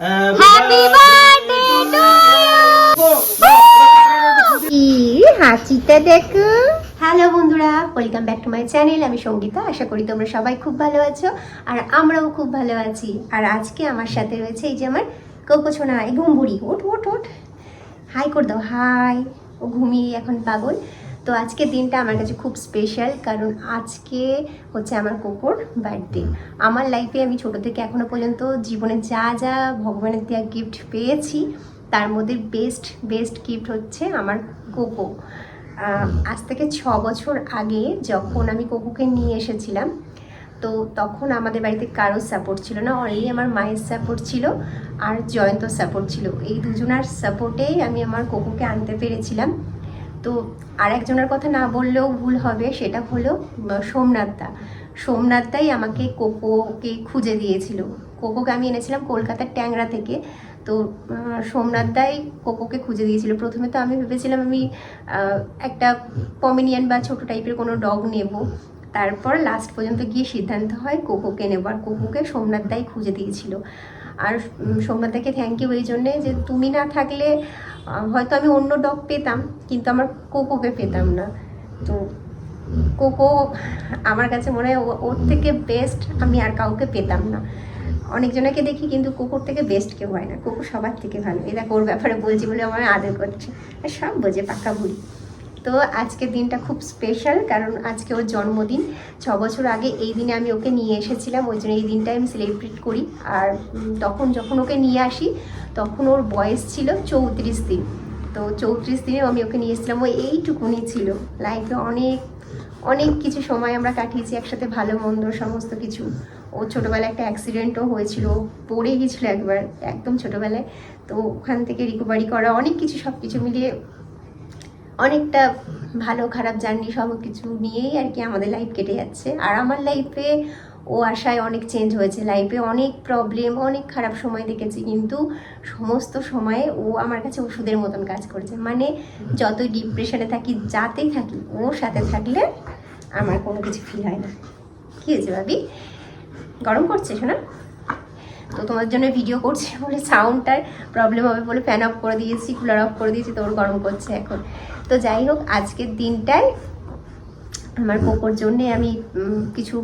Happy birthday কি হাসিটা দেখো। হ্যালো বন্ধুরা। Welcome back to my channel আমি সঙ্গীতা। আশা করি তোমরা সবাই খুব ভালো আছো আর আমরাও খুব ভালো আছি। আর আজকে আমার সাথে রয়েছে এই যে আমার কোকোছোনা এই ঘুমবুড়ি। ওঠ ওঠ ওঠ। হাই করে দাও। হাই ও ঘুমিয়ে এখন পাগল। তো আজকের দিনটা আমার কাছে খুব স্পেশাল কারণ আজকে হচ্ছে আমার কোকোর বার্থডে আমার লাইফে আমি ছোট থেকে এখনও পর্যন্ত জীবনে যা যা ভগবানের দেওয়া গিফট পেয়েছি তার মধ্যে বেস্ট বেস্ট গিফট হচ্ছে আমার কোকো। আজ থেকে ছ বছর আগে যখন আমি কোকোকে নিয়ে এসেছিলাম তো তখন আমাদের বাড়িতে কারোর সাপোর্ট ছিল না অনলি আমার মায়ের সাপোর্ট ছিল আর জয়ন্ত সাপোর্ট ছিল। এই দুজনার সাপোর্টেই আমি আমার কোকোকে আনতে পেরেছিলাম। তো আর একজনের কথা না বললেও ভুল হবে সেটা হলো উম, সোমনাথ দা। সোমনাথ দাই আমাকে কোকোকে খুঁজে দিয়েছিল। কোকোকে আমি এনেছিলাম কলকাতার ট্যাংরা থেকে। তো আহ, সোমনাথ দাই কোকোকে খুঁজে দিয়েছিল। প্রথমে তো আমি ভেবেছিলাম আমি একটা পমিনিয়ান বা ছোট টাইপের কোনো ডগ নেব। তারপর লাস্ট পর্যন্ত গিয়ে সিদ্ধান্ত হয় কোকোকে নেব আর কোকোকে সোমনাথ দাই খুঁজে দিয়েছিল। আর উম, সোমনাথ দাকে থ্যাংক ইউ এই জন্যে যে তুমি না থাকলে হয়তো আমি অন্য ডগ পেতাম, কিন্তু আমার কোকোকে পেতাম না। তো কোকো আমার কাছে মনে হয় ওর থেকে বেস্ট আমি আর কাউকে পেতাম না। অনেকজনকে দেখি, কিন্তু কুকুর থেকে বেস্ট কেউ হয় না। কুকুর সবার থেকে ভালো। দেখো, ওর ব্যাপারে বলছি বলে আমার আদর করছে। সব বোঝে, পাকা বুড়ি। তো আজকের দিনটা খুব স্পেশাল কারণ আজকে ওর জন্মদিন। ছ বছর আগে এই দিনে আমি ওকে নিয়ে এসেছিলাম, ওই জন্য এই দিনটা আমি সেলিব্রেট করি। আর তখন যখন ওকে নিয়ে আসি, তখন ওর বয়স ছিল চৌত্রিশ দিন। তো চৌত্রিশ দিনে আমি ওকে নিয়ে এসেছিলাম, ও এইটুকুনি ছিল। লাইফে অনেক অনেক কিছু সময় আমরা কাটিয়েছি একসাথে, ভালো মন্দ সমস্ত কিছু। ও ছোটোবেলায় একটা অ্যাক্সিডেন্টও হয়েছিল পড়ে গেছিল একবার, একদম ছোটোবেলায়। তো ওখান থেকে রিকভারি করা, অনেক কিছু সব কিছু মিলিয়ে অনেকটা ভালো খারাপ জার্নি সব কিছু নিয়েই আর কি আমাদের লাইফ কেটে যাচ্ছে। আর আমার লাইফে ও আশায় অনেক চেঞ্জ হয়েছে। লাইফে অনেক প্রবলেম অনেক খারাপ সময় দেখেছি। কিন্তু সমস্ত সময়ে ও আমার কাছে ওষুধের মতন কাজ করেছে। মানে যতই ডিপ্রেশনে থাকি, যাতেই থাকি, ওর সাথে থাকলে আমার কোনো কিছু ফিল হয় না। কী হয়েছে ভাবি? গরম করছে শোনা তো তোমার জন্য ভিডিও করছি বলে সাউন্ডটার প্রবলেম হবে বলে ফ্যান অফ করে দিয়েছি কুলার অফ করে দিয়েছি, তো ওর গরম করছে এখন। তো যাই হোক আজকের দিনটায় আমার কোকোর জন্যে আমি কিছু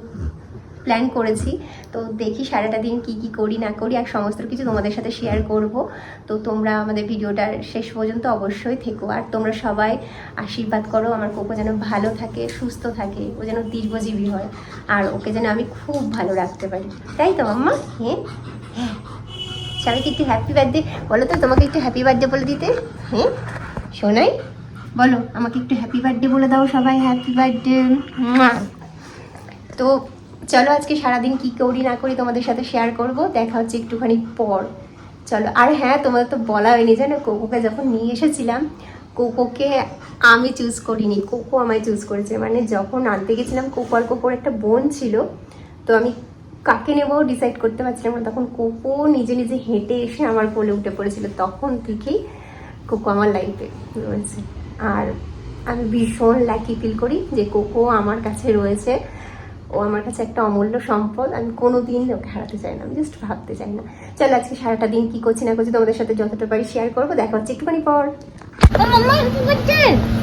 প্ল্যান করেছি। তো দেখি সারাটা দিন কি কি করি না করি আর সমস্ত কিছু তোমাদের সাথে শেয়ার করব। তো তোমরা আমাদের ভিডিওটার শেষ পর্যন্ত অবশ্যই থেকো। আর তোমরা সবাই আশীর্বাদ করো আমার কোকো যেন ভালো থাকে সুস্থ থাকে ও যেন দীর্ঘজীবী হয় আর ওকে যেন আমি খুব ভালো রাখতে পারি। তাই তো মাম্মা হ্যাঁ? হ্যাঁ। সবাইকে একটু হ্যাপি বার্থডে বলো তো তোমাকে একটু হ্যাপি বার্থডে বলে দিতে। হ্যাঁ? শোনাই। বলো আমাকে একটু হ্যাপি বার্থডে বলে দাও সবাই হ্যাপি বার্থডে তো চলো আজকে সারাদিন কি করি না করি তোমাদের সাথে শেয়ার করব দেখা হচ্ছে একটুখানি পর। চলো আর হ্যাঁ তোমাদের তো বলা হয়নি জানো কোকোকে যখন নিয়ে এসেছিলাম কোকোকে আমি চুজ করিনি কোকো আমায় চুজ করেছে। মানে যখন আনতে গেছিলাম কোকো আর কোকোর একটা বোন ছিল তো আমি কাকে নেব ডিসাইড করতে পারছিলাম না। তখন কোকো নিজে নিজে হেঁটে এসে আমার কোলে উঠে পড়েছিল। তখন থেকেই কোকো আমার লাইফে রয়েছে। আর আমি ভীষণ লাকি ফিল করি যে কোকো আমার কাছে রয়েছে। ও আমার কাছে একটা অমূল্য সম্পদ। আমি কোনো দিন ওকে হারাতে চাই না আমি জাস্ট ভাবতে চাই না। চলো আজকে সারাটা দিন কি করছি না করছি তোমাদের সাথে যতটা পারি শেয়ার করব। দেখা হচ্ছে একটুখানি পর।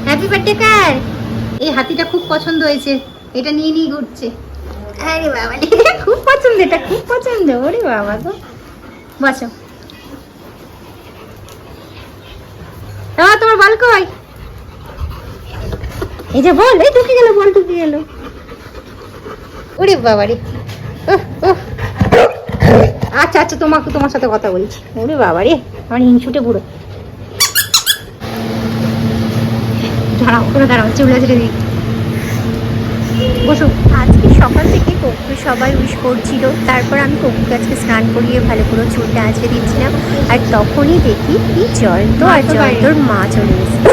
হ্যাপি বার্থডে কার? এই হাতিটা খুব পছন্দ হয়েছে। এটা নিয়ে নিয়ে ঘুরছে। আরে বাবা। এটা খুব পছন্দ এটা খুব পছন্দ। ওরে বাবা তো বসো। বাবা তোমার বল কই? এই যে বল এই ঢুকে গেল বল ঢুকে গেল। ওরে বাবা রে উহ, উহ। আচ্ছা আচ্ছা তোমাকে তোমার সাথে কথা বলছি। ওরে বাবা রে আমার হিংসুটে বুড়ো। দাঁড়াও করে দাঁড়াও চুলে চলে দিই বসো। আজকে সকাল থেকে ককুকে সবাই উইশ করছিল। তারপর আমি ককুকে আজকে স্নান করিয়ে ভালো করে চুলটা আঁচড়ে দিচ্ছিলাম। আর তখনই দেখি কি জয়ন্ত আর জয়ন্তর মা চলে এসেছে।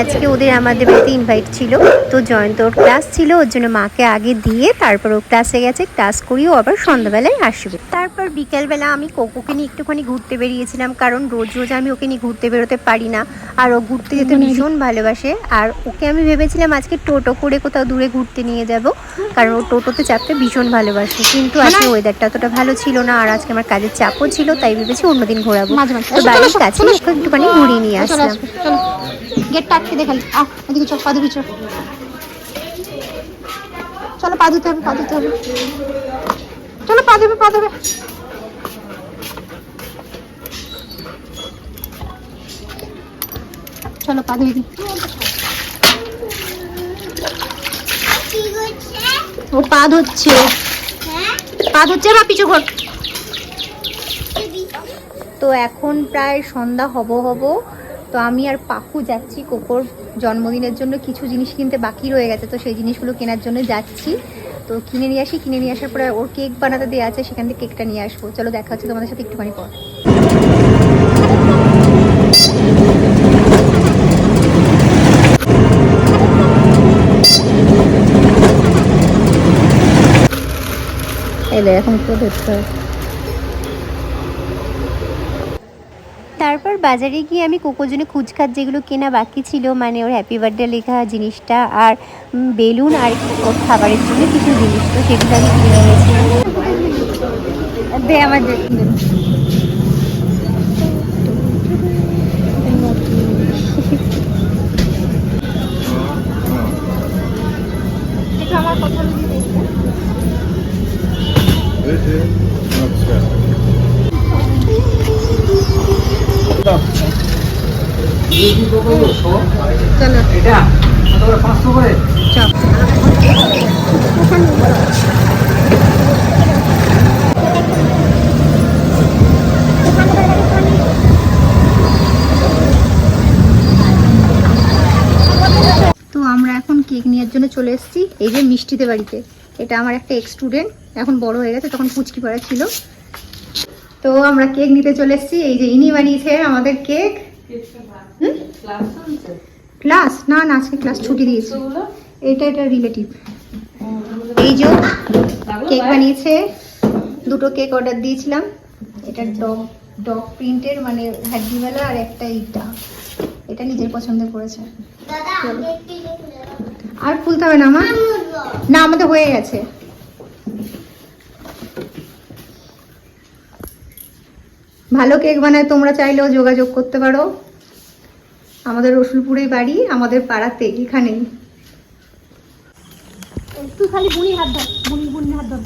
আজকে ওদের আমাদের বাড়িতে ইনভাইট ছিল তো জয়ন্তর ক্লাস ছিল ওর জন্য মাকে আগে দিয়ে তারপর ও ক্লাসে গেছে ক্লাস করিও আবার সন্ধ্যাবেলায় আসবে। তারপর বিকেলবেলা আমি কোকোকে নিয়ে একটুখানি ঘুরতে বেরিয়েছিলাম কারণ রোজ রোজ আমি ওকে নিয়ে ঘুরতে বেরোতে পারি না আর ও ঘুরতে যেতে ভীষণ ভালোবাসে আর ওকে আমি ভেবেছিলাম আজকে টোটো করে কোথাও দূরে ঘুরতে নিয়ে যাব কারণ ও টোটোতে চাপতে ভীষণ ভালোবাসে কিন্তু আজকে ওয়েদারটা অতটা ভালো ছিল না আর আজকে আমার কাজের চাপও ছিল তাই ভেবেছি অন্যদিন ঘোরাবো। তো বাড়ির কাছে একটুখানি ঘুরিয়ে নিয়ে আসলাম। গেটটা আটকে দেখালি আহ, এদিকে চল, পা ধুবি, চল। চলো, পা ধুতে হবে, পা ধুতে হবে। চলো, পা দেবে পা দেবে চলো, পা ধুয়ে দিই। ও পা ধুচ্ছে। পা ধুচ্ছে বা পিছু ঘর। তো এখন প্রায় সন্ধ্যা হব হব। তো আমি আর পাখু যাচ্ছি, কোকোর জন্মদিনের জন্য কিছু জিনিস কিনতে বাকি রয়ে গেছে, তো সেই জিনিসগুলো কেনার জন্য যাচ্ছি। তো কিনে নিয়ে আসি, কিনে নিয়ে আসার পরে ওর কেক বানাতে দেওয়া আছে, সেখান থেকে কেকটা নিয়ে আসব। চলো দেখা হচ্ছে তোমাদের সাথে একটুখানি পর। এখন তো ধরতে হবে। তারপর বাজারে গিয়ে আমি কোকোজনে জন্য যেগুলো কেনা বাকি ছিল মানে ওর হ্যাপি বার্থডে লেখা জিনিসটা আর বেলুন আর ওর খাবারের জন্য কিছু জিনিস তো সেগুলো আমি কিনে নিয়েছিলাম দে আমার তো আমরা এখন কেক নেওয়ার জন্য চলে এসেছি। এই যে মিষ্টিতে বাড়িতে। এটা আমার একটা এক্স স্টুডেন্ট এখন বড় হয়ে গেছে, তখন পুচকি পাড়া ছিল। তো আমরা কেক নিতে চলে এসেছি। এই যে ইনি বানিয়েছে আমাদের কেক। ক্লাস? না না আজকে ক্লাস ছুটি দিয়েছে। এটা এটা রিলেটিভ এই যে কেক বানিয়েছে দুটো কেক অর্ডার দিয়েছিলাম। এটা ডগ ডগ প্রিন্টের মানে হ্যাডিওয়ালা আর একটা ইটা। এটা নিজের পছন্দ করেছে। চলো। আর খুলতে হবে না আমার না আমাদের হয়ে গেছে। ভালো কেক বানায় তোমরা চাইলেও যোগাযোগ করতে পারো। আমাদের রসুলপুরে বাড়ি আমাদের পাড়াতে এখানেই। একটু খালি বুনি হাত ধর বুনি বুনি হাত ধর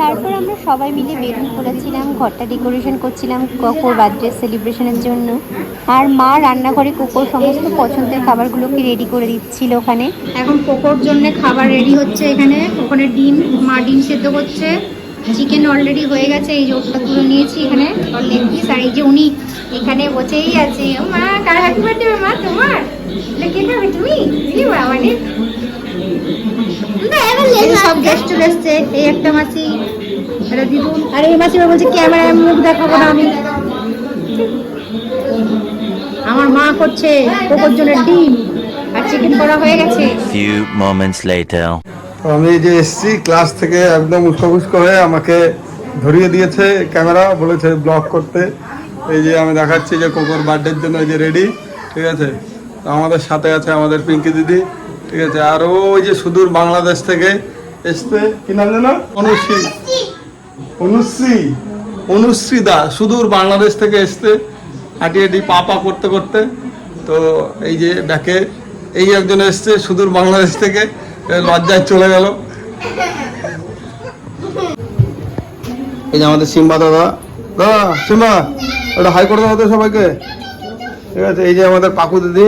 তারপর আমরা সবাই মিলে বেলুন ফোলাচ্ছিলাম ঘরটা ডেকোরেশন করছিলাম, কোকোর বার্থডে সেলিব্রেশনের জন্য। আর মা রান্নাঘরে কোকোর সমস্ত পছন্দের খাবারগুলোকে রেডি করে দিচ্ছিল ওখানে। এখন কোকোর জন্য খাবার রেডি হচ্ছে এখানে। ওখানে ডিম, মা ডিম সেদ্ধ করছে। চিকেন অলরেডি হয়ে গেছে, এই যে তুলে নিয়েছি এখানে। লেগ পিস আর এই যে উনি এখানে বসেই আছে। মা, কার হ্যাপি বার্থডে মা, তোমার? তুমি বাবা মানে সব গেস্ট চলে এসছে এই একটা মাসি এটা দিদুন আর এই মাসি বলছে ক্যামেরায় মুখ দেখাবো না আমি। আমার মা করছে কোকোর জন্য ডিম আর চিকেন করা হয়ে গেছে। Moments later. তো আমি এই যে এসছি ক্লাস থেকে একদম উস্কো উস্কো হয়ে আমাকে ধরিয়ে দিয়েছে ক্যামেরা বলেছে ব্লগ করতে। এই যে আমি দেখাচ্ছি যে কোকোর বার্থডের জন্য এই যে রেডি ঠিক আছে? আমাদের সাথে আছে আমাদের পিঙ্কি দিদি। ঠিক আছে আর ওই যে সুদূর বাংলাদেশ থেকে এসতে কি নাম জানো অনুশ্রী। অনুশ্রী। অনুশ্রী। দা সুদূর বাংলাদেশ থেকে এসতে হাঁটি হাঁটি পা পা করতে করতে। তো এই যে ব্যাকে এই একজন এসছে সুদূর বাংলাদেশ থেকে লজ্জায় চলে গেল। এই যে আমাদের সিম্বা দাদা। দাদা সিম্বা ওটা হাই করে দাও সবাইকে। ঠিক আছে এই যে আমাদের পাকু দিদি।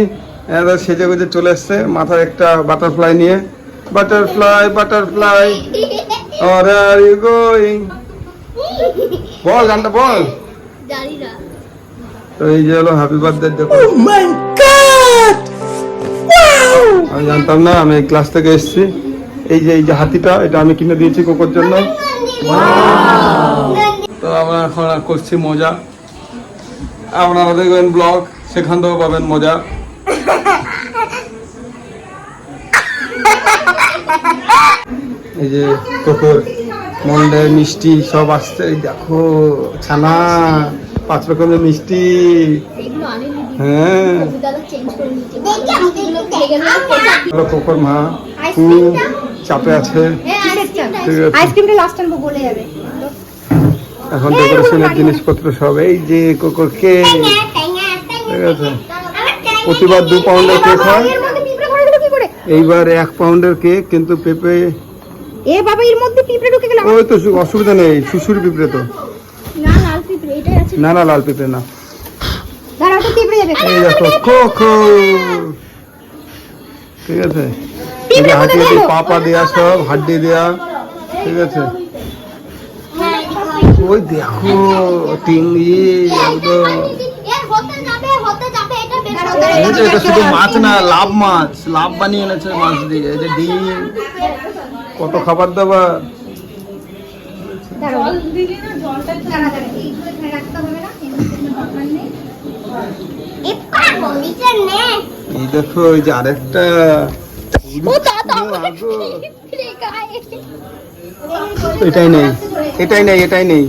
এনারা সেজে গুজে চলে এসছে মাথায় একটা বাটারফ্লাই নিয়ে। বাটারফ্লাই বাটারফ্লাই আর আর ইউ গোয়িং বল গানটা বল। তো এই যে হলো হ্যাপি বার্থডে দেখো আমি জানতাম না আমি ক্লাস থেকে এসেছি। এই যে এই যে হাতিটা এটা আমি কিনে দিয়েছি কোকোর জন্য। তো আমরা এখন আর করছি মজা। আপনারা দেখবেন ব্লগ সেখান থেকেও পাবেন মজা। এই যে কোকোর মন্ডে মিষ্টি সব আসছে দেখো ছানা পাঁচ রকমের মিষ্টি। হ্যাঁ। কোকোর মা চাপে আছে। ঠিক আইসক্রিমটা লাস্ট টানবো বলে যাবে। এখন ডেকোরেশনের জিনিসপত্র সব এই যে কোকোর কেক ঠিক আছে। প্রতিবার দু পাউন্ডের কেক হয়। এইবার এক পাউন্ডের কেক কিন্তু পেঁপে এ বাবা এর মধ্যে পিঁপড়ে ঢুকে গেল ওই তো অসুবিধা নেই শুশুর পিঁপড়ে তো। না লাল পিঁপড়ে এটাই আছে। না না লাল পিঁপড়ে না। দাঁড়াও তো পিঁপড়ে যাবে। এই দেখো কোকো ঠিক আছে? যে হাতি হাতি পাপা দেয়া সব হাড্ডি দেয়া ঠিক আছে? ওই দেখো টিঙ্গি একদম। এটা শুধু মাছ না লাভ মাছ লাভ বানিয়ে এনেছে মাছ দিয়ে ডিম। কত খাবার দাবার? এই দেখো এই যে আরেকটা এটাই নেই এটাই নেই এটাই নেই।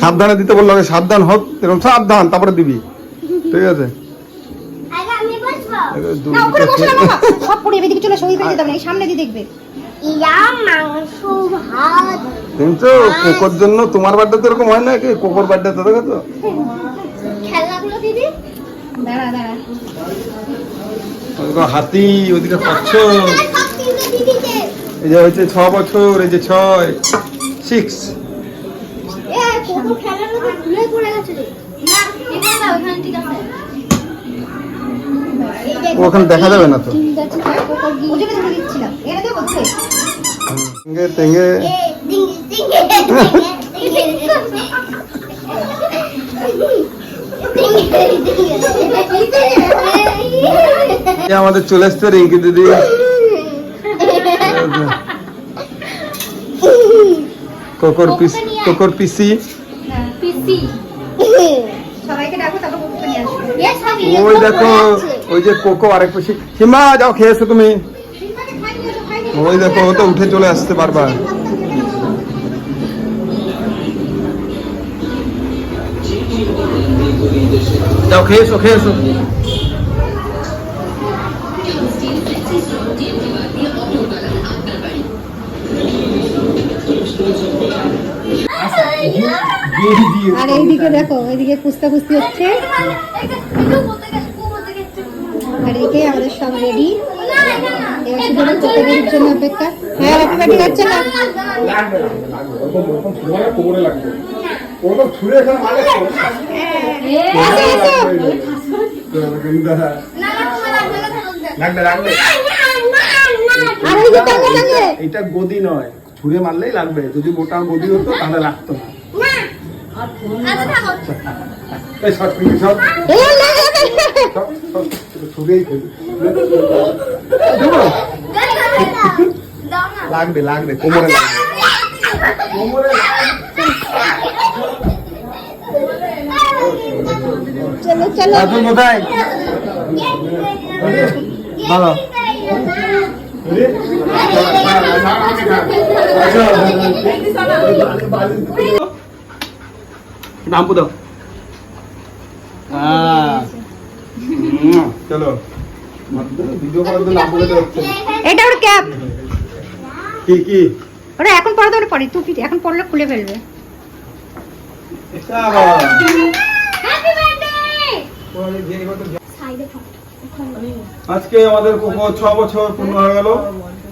সাবধানে দিতে বলল আগে সাবধান হোক এরকম সাবধান তারপরে দিবি। ঠিক আছে। এবার দু না উপরে বসে না সব পড়ে এদিকে চলে সই যেতে না সামনে দিয়ে দেখবে। মাংস কোকোর জন্য তোমার বার্থডে তো এরকম হয় না কি? কোকোর বার্থডে তো দেখো তো খেলনাগুলো দিদি? দাঁড়া দাঁড়া। ওদিকে হাতি ওদিকে পাচ্ছ? এই যে হচ্ছে ছ বছর এই যে ছয় সিক্স খেলানো ভুলে পড়ে গেছে ওখানে ঠিক আছে ওখানে দেখা যাবে না তো? আমাদের চলে এসছে রিঙ্কি দিদি। কোকর পিস কোকর পিসি। পিসি সবাইকে ডাকো তারপর কোকো নিয়ে আসবে এ সবই ওই দেখো, ওই যে কোকো আরেক পিসি সীমা যাও খেয়েছো তুমি। ওই দেখো, ও তো উঠে চলে আসছে বারবার। যাও খেয়েছো খেয়েছো আর এইদিকে দেখো এইদিকে কুস্তা কুস্তি হচ্ছে। আর এদিকে আমাদের সব রেডি এবার শুধু আমার জন্য অপেক্ষা। হ্যাঁ হ্যাপি বার্থডে না এটা গদি নয়। ছুঁড়ে মারলেই লাগবে। যদি মোটা গদি হতো তাহলে লাগতো না। এই সব তুমি সব এই না, না, না, না। সব সব ছুঁড়েই ফেলি লাগবে লাগবে কোমরে লাগবে কোমরে চলো চলো এখন কোথায় ভালো নাম দাও হ্যাঁ চলো ভিডিও করার জন্য নাম বলে হচ্ছে এটা ওর ক্যাপ কি কি ওরা এখন পরে তো পরে টুপি এখন পরলে খুলে ফেলবে। এটা আবার? হ্যাপি বার্থডে আজকে আমাদের কোকো ছ বছর পূর্ণ হয়ে গেল।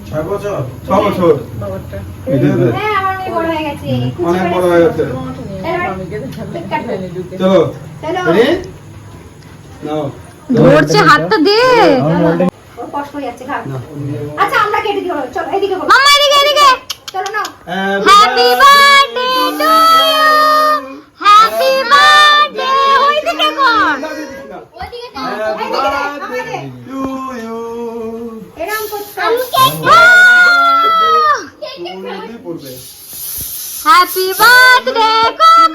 ছয় বছর? ছ বছর। হ্যাঁ হয়ে অনেক বড় হয়ে গেছে। চলো। নাও। ধরছে হাতটা দে। কষ্ট হয়ে যাচ্ছে আচ্ছা আমরা কেটে দিও চলো এদিকে বলো মাম্মা এদিকে এদিকে। চলো নাও। Happy birthday to happy birthday ওই দিকে কর। ওই দিকে না এদিকে টু ইউ এরকম করতে আমি কেক হ্যাপি বার্থডে কোকো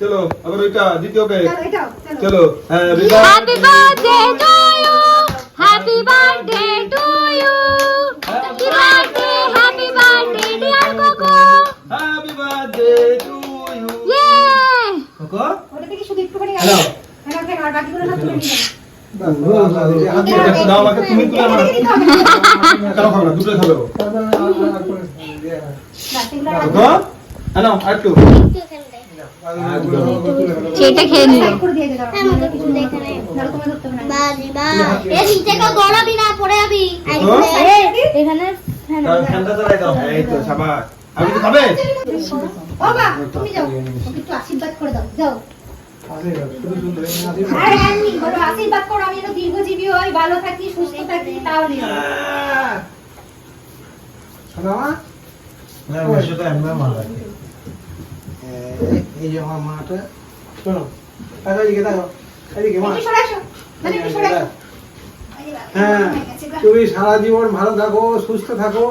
চলো আবার ওইটা দ্বিতীয় কেক চলো, এটাও, চলো। চলো happy happy birthday to you happy birthday to you happy birthday happy birthday dear Coco happy birthday to you yay Coco ওটা থেকে শুধু একটুখানি হ্যালো হ্যাঁ, ওকে, আর বাকিগুলো তুমি দুটো খাব। সেটা মা, আশীর্বাদ করে দাও, যাও। আশীর্বাদ করো, আমি দীর্ঘজীবী হই, ভালো থাকি, সুস্থ থাকি, তাহলেই হবে। এই যে আমার মাটা শোনো এদিকে দেখো এদিকে মা। একটু সরে আসো। একটু সরে আসো। হ্যাঁ তুমি সারা জীবন ভালো থাকো সুস্থ থাকো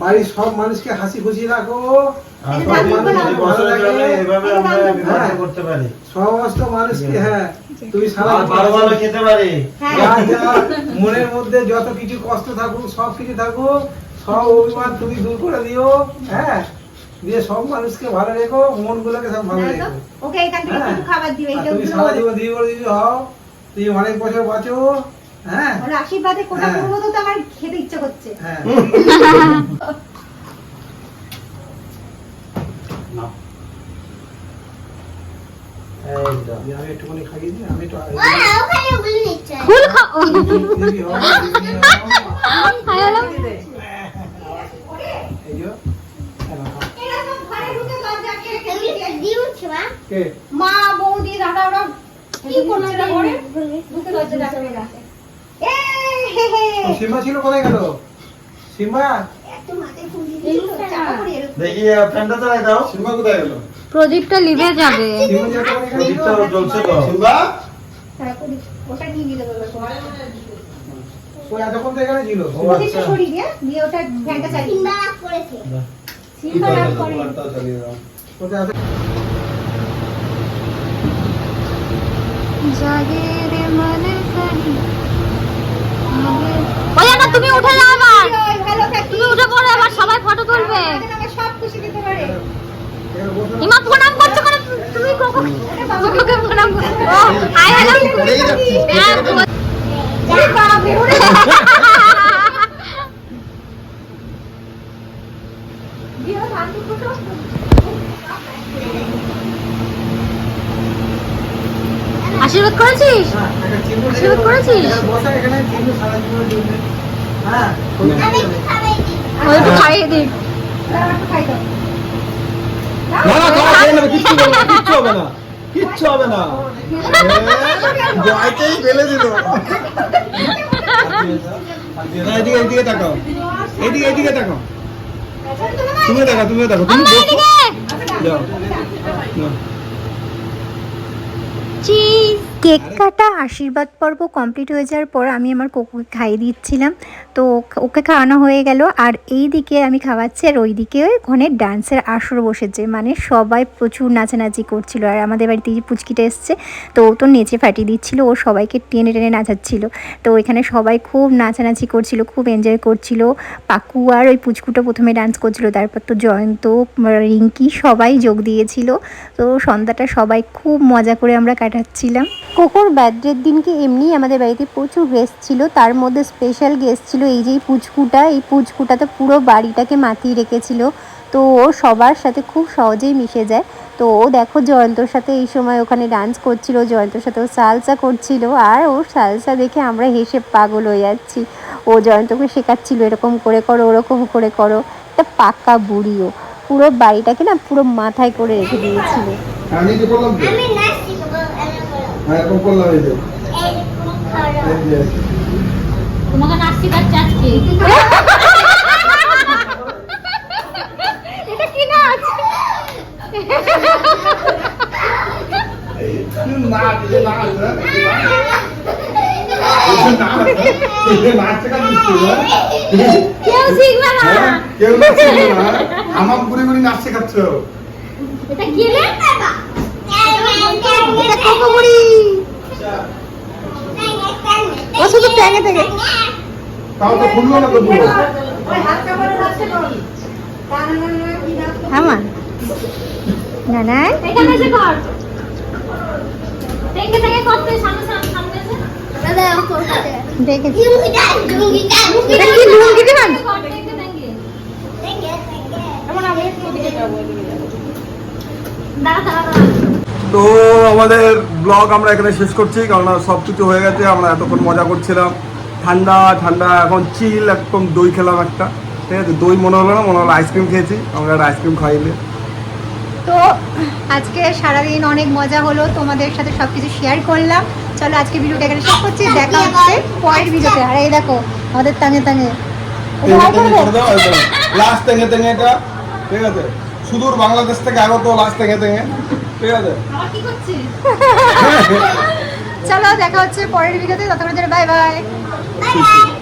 বাড়ির সব মানুষকে হাসি খুশি রাখো। পারি। সমস্ত মানুষকে হ্যাঁ। তুমি সারা খেতে পারি। হ্যাঁ। মনের মধ্যে যত কিছু কষ্ট থাকুক সব কিছু থাকুক সব অভিমান তুমি দূর করে দিও হ্যাঁ। দিয়ে সব মানুষকে ভালো রেখো মন গুলোকে সব ভালো রেখো। ওকে এখান থেকে হ্যাঁ। একটু খাবার দিও আর এইটা তুমি ওগুলো সারা জীবন দিয়ে করে দিদি হও তুমি অনেক বছর বাঁচো হ্যাঁ। ওর আশীর্বাদে কোটা হ্যাঁ। করব তো আমার খেতে ইচ্ছে করছে। হ্যাঁ। এই তো। দিয়ে আমি একটুখানি খাইয়ে দিই আমি একটু ফুল খাও দিদি হও, দিদি হও। এই যে, এরা খাও। এরা সব ঘরে ঢুকে দরজা আটকে রেখে দিয়েছে। কে? মা বৌদি দাদা ওরা কি করছে না ঘরে? ঢুকে দরজা রাখে এ হে হে ও, সিম্বা ছিল কোথায় গেল? এরকম। দেখি ফ্যানটা চালাই দাও। সিম্বা কোথায় গেল? প্রদীপটা লিভে যাবে। গেল? প্রদীপটা জ্বলছে তো। সিম্বা? ওটা নিয়ে নিয়ে দেবো ওই এতক্ষণ থেকে এখানে ছিল। ও আচ্ছা। সরিয়ে দিয়ে দিয়ে ওটা ফ্যানটা চালিয়ে দিই। সিম্বা রাগ করে ওটা এত- ওই না তুমি উঠে যাও আবার তুমি উঠে পড়ো আবার সবাই ফটো তুলবে সব খুশি দিতে পারে ইমা প্রণাম করছ করে তুমি কোকোকে প্রণাম করছ ও হ্যালো হ্যাঁ বল- ওরে বাপরে, ওরে দিয়ে ওরা ভাত দুটো তো- আশীর্বাদ করেছিস? হ্যাঁ, আশীর্বাদ করেছিস? হ্যাঁ, ওই খাইয়ে দেবে। ও একটু খাইয়ে দিক দাও, একটু খাই দাও। না না খাওয়া খেয়ে কিচ্ছু হবে না কিচ্ছু হবে না কিচ্ছু হবে না। জয়কেই ফেলে দিল। এদিকে এদিকে তাকাও। এদিকে এদিকে তাকাও। তুমি দেখো তুমি দেখো। তুমি যাও। চিজ কেক কাটা আশীর্বাদ পর্ব কমপ্লিট হয়ে যাওয়ার পর আমি আমার কুকুর খাইয়ে দিচ্ছিলাম। তো ওকে খাওয়ানো হয়ে গেল। আর এই দিকে আমি খাওয়াচ্ছি, আর ওই দিকে ওখানে ডান্সের আসর বসেছে। মানে সবাই প্রচুর নাচানাচি করছিল। আর আমাদের বাড়িতে যে পুচকিটা এসছে, তো ও তো নেচে ফাটিয়ে দিচ্ছিল। ও সবাইকে টেনে টেনে নাচাচ্ছিল। তো এখানে সবাই খুব নাচানাচি করছিল, খুব এনজয় করছিল। পাকু আর ওই পুচকুটা প্রথমে ডান্স করছিল, তারপর তো জয়ন্ত, রিঙ্কি সবাই যোগ দিয়েছিল। তো সন্ধ্যাটা সবাই খুব মজা করে আমরা কাটাচ্ছিলাম। কোকোর বার্থডের দিনকে এমনি আমাদের বাড়িতে প্রচুর গেস্ট ছিল। তার মধ্যে স্পেশাল গেস্ট ছিল এই যে এই পুচকুটা এই পুচকুটাতে পুরো বাড়িটাকে মাতিয়ে রেখেছিল। তো ও সবার সাথে খুব সহজেই মিশে যায়। তো ও দেখো জয়ন্তর সাথে এই সময় ওখানে ডান্স করছিল জয়ন্তর সাথে ও সালসা করছিল আর ও সালসা দেখে আমরা হেসে পাগল হয়ে যাচ্ছি। ও জয়ন্তকে শেখাচ্ছিল এরকম করে করো ওরকম করে করো। একটা পাক্কা বুড়িও পুরো বাড়িটাকে না পুরো মাথায় করে রেখে দিয়েছিল। আমি কি বললাম তো হ্যাঁ এরকম করলাম এই যে। তোমাকে নাচ শেখাচ্ছে আজকে নাচ? কেউ শিখবে না। কেউ নাচছে আমার বুড়ি বুড়ি নাচ শেখাচ্ছ? এটা কি এটা কোকো বুড়ি ও শুধু ট্যাঙে থেকে। তাও তো খুললো না তো পুরো আমার না না এখানে এসে কর। থেকে থেকে করতে সামনে সামনে সামনে এসে। দেখেছি লুঙ্গি দাঁড়া দাঁড়া। তো আমাদের ব্লগ আমরা এখানে শেষ করছি কারণ সব কিছু হয়ে গেছে আমরা এতক্ষণ মজা করছিলাম। ঠান্ডা ঠান্ডা এখন চিল একদম দই খেলাম একটা। ঠিক আছে দই মনে হলো না মনে হলো আইসক্রিম খেয়েছি আমরা একটা আইসক্রিম খাইলে তো আজকে সারাদিন অনেক মজা হলো তোমাদের সাথে সব কিছু শেয়ার করলাম। চলো আজকে ভিডিওটা এখানে শেষ করছি দেখা হচ্ছে পরের ভিডিওতে। আর এই দেখো আমাদের তাঙে তাঙে এটা হাই করবে? লাস্ট তেঙে তেঙে এটা ঠিক আছে। সুদূর বাংলাদেশ থেকে আগত লাস্ট তেঙে তেঙে চলো দেখা হচ্ছে পরের ভিডিওতে ততক্ষণের জন্য বাই বাই বাই বাই